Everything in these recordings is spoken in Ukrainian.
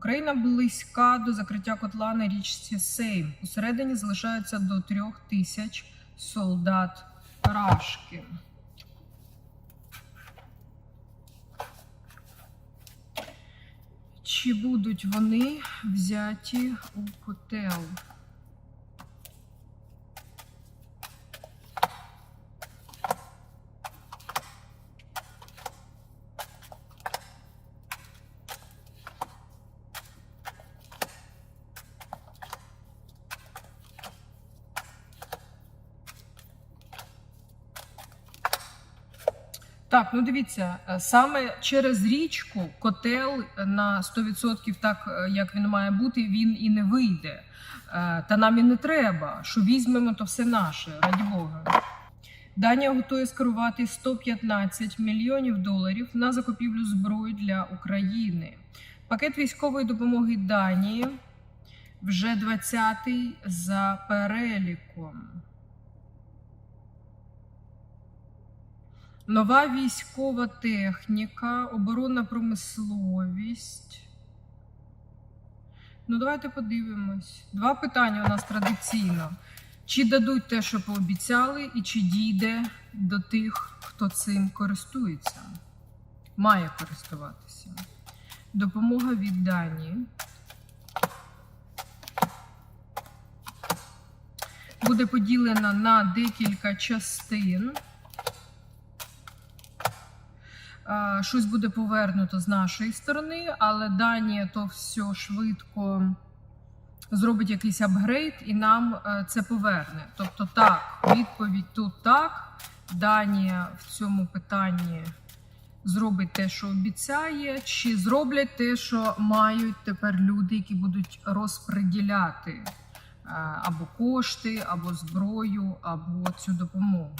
Україна близька до закриття котла на річці Сейм. Усередині залишається до трьох тисяч солдат Рашки. Чи будуть вони взяті у котел? Так, ну дивіться, е, саме через річку котел на 100% так, е, як він має бути, він і не вийде. Е, Та нам і не треба. Що візьмемо, то все наше, раді Бога. Данія готує скерувати 115 мільйонів доларів на закупівлю зброї для України. Пакет військової допомоги Данії вже 20-й за переліком. Нова військова техніка, оборонна промисловість. Ну, давайте подивимось. Два питання у нас традиційно. Чи дадуть те, що пообіцяли, і чи дійде до тих, хто цим користується? Має користуватися. Допомога від Данії. Буде поділена на декілька частин. Щось буде повернуто з нашої сторони, але Данія то все швидко зробить якийсь апгрейд і нам е, це поверне. Тобто, так, відповідь тут так. Данія в цьому питанні зробить те, що обіцяє, чи зроблять те, що мають тепер люди, які будуть розподіляти е, або кошти, або зброю, або цю допомогу.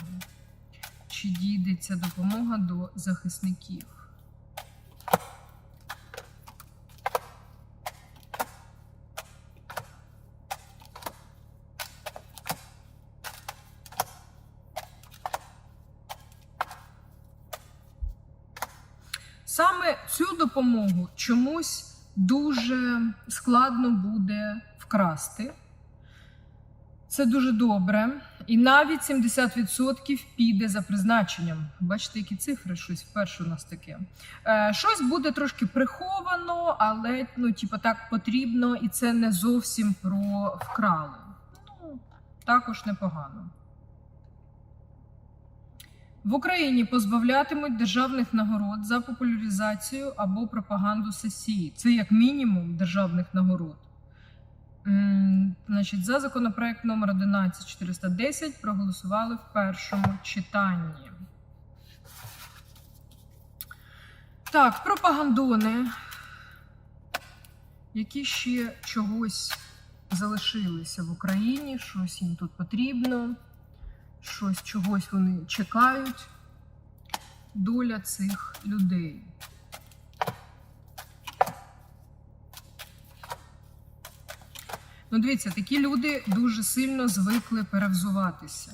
Чи дійде ця допомога до захисників? Саме цю допомогу чомусь дуже складно буде вкрасти. Це дуже добре. І навіть 70% піде за призначенням. Бачите, які цифри, щось вперше у нас таке. Е, щось буде трошки приховано, але ну, типу, так потрібно, і це не зовсім про вкрали. Ну, також непогано. В Україні позбавлятимуть державних нагород за популяризацію або пропаганду сесії. Це як мінімум державних нагород. Значить, за законопроект номер 11410 проголосували в першому читанні. Так, пропагандони, які ще чогось залишилися в Україні, щось їм тут потрібно, щось чогось вони чекають. Доля цих людей. Ну, дивіться, такі люди дуже сильно звикли перевзуватися.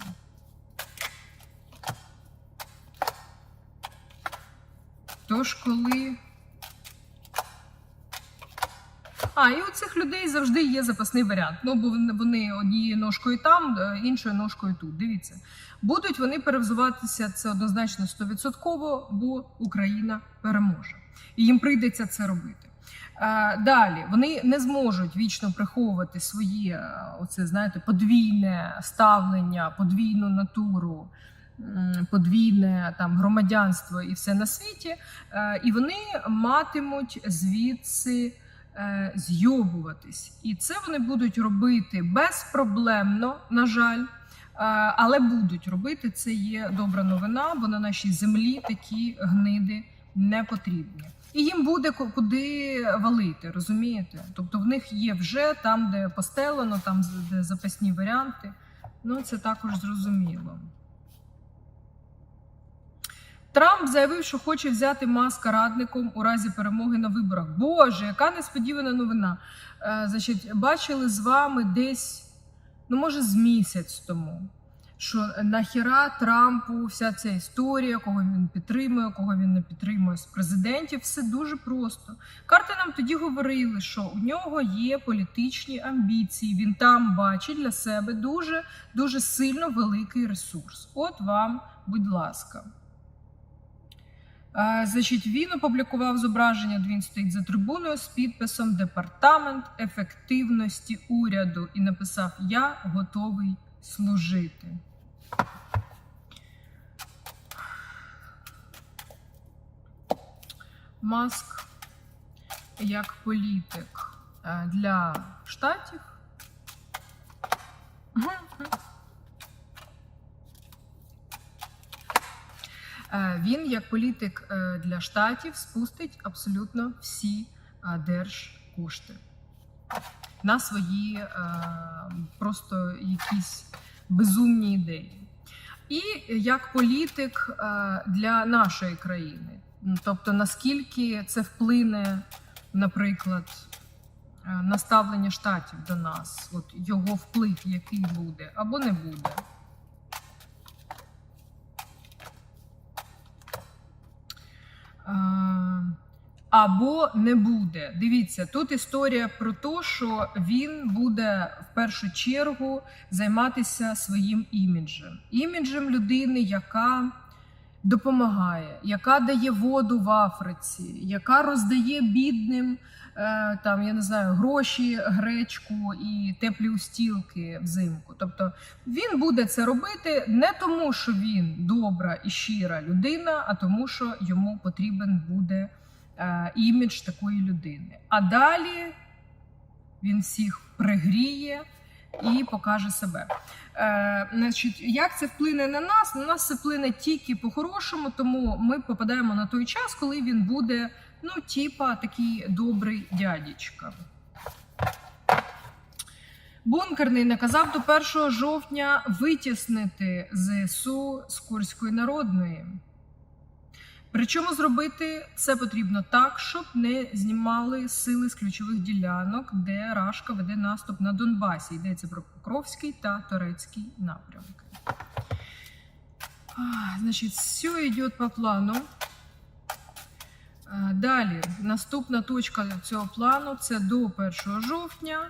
Тож, коли. А, і у цих людей завжди є запасний варіант. Ну, бо вони- однією ножкою там, е, іншою ножкою тут. Дивіться. Будуть вони перевзуватися це однозначно 100%, бо Україна переможе. І їм прийдеться це робити. Е, Далі вони не зможуть вічно приховувати своє е, оце, знаєте, подвійне ставлення, подвійну натуру, подвійне там громадянство і все на світі. Е, І вони матимуть звідси зйобуватись. І це вони будуть робити безпроблемно, на жаль. Але будуть робити це є добра новина, бо на нашій землі такі гниди не потрібні. І їм буде куди валити, розумієте? Тобто в них є вже там, де постелено, там де запасні варіанти. Ну, це також зрозуміло. Трамп заявив, що хоче взяти маска радником у разі перемоги на виборах. Боже, яка несподівана новина. Е, значить, бачили з вами десь, ну може, з місяць тому. Що нахіра Трампу вся ця історія, кого він підтримує, кого він не підтримує з президентів, все дуже просто. Карти нам тоді говорили, що у нього є політичні амбіції. Він там бачить для себе дуже дуже сильно великий ресурс. От вам, будь ласка. Е, Значить, він опублікував зображення, де він стоїть за трибуною з підписом Департамент ефективності уряду і написав: Я готовий служити. Маск як політик е, для штатів. Е, Він, як політик е, для штатів, спустить абсолютно всі держкошти на свої е, просто якісь безумні ідеї. І як політик е, для нашої країни, Ну, тобто наскільки це вплине, наприклад, е, на ставлення штатів до нас, от його вплив, який буде або не буде. Або не буде. Дивіться, тут історія про те, що він буде в першу чергу займатися своїм іміджем. Іміджем людини, яка допомагає, яка дає воду в Африці, яка роздає бідним е, там, я не знаю, гроші, гречку і теплі устілки взимку. Тобто він буде це робити не тому, що він добра і щира людина, а тому, що йому потрібен буде імідж такої людини. А далі він всіх пригріє і покаже себе. Е, значить, як це вплине на нас? На нас це вплине тільки по-хорошому, тому ми попадаємо на той час, коли він буде, ну, типа, такий добрий дядечка. Бункерний наказав до 1 жовтня витіснити ЗСУ з Курської народної. Причому зробити це потрібно так, щоб не знімали сили з ключових ділянок, де Рашка веде наступ на Донбасі. Йдеться про Покровський та Торецький напрямки. Значить, все йде по плану. Далі, наступна точка цього плану це до 1 жовтня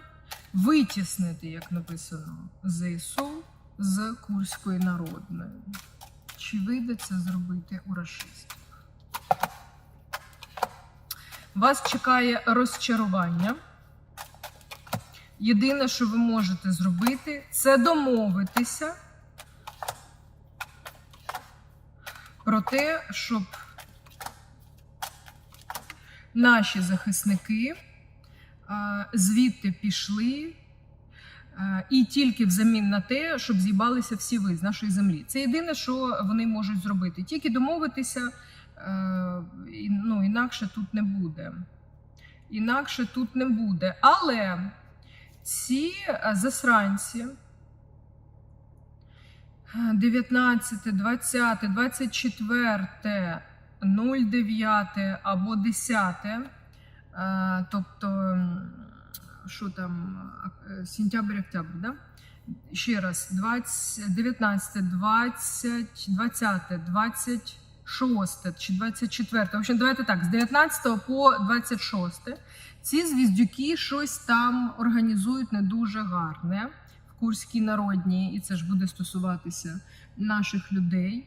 витіснити, як написано, ЗСУ з Курської народної. Чи вийде це зробити у расистів? Вас чекає розчарування. Єдине, що ви можете зробити, це домовитися про те, щоб наші захисники е, звідти пішли. е, І тільки взамін на те, щоб з'їбалися всі ви з нашої землі. Це єдине, що вони можуть зробити. Тільки домовитися, ну, інакше тут не буде. Інакше тут не буде. Але ці е, засранці 19, 20, 24, 09 або 10, е, тобто, що там, е, сентябрь, октябрь, да? Ще раз, 20, 19, 20, 20, 26 чи 24. В общем, давайте так, з 19 по 26 ці звіздюки щось там організують не дуже гарне в Курській народній, і це ж буде стосуватися наших людей.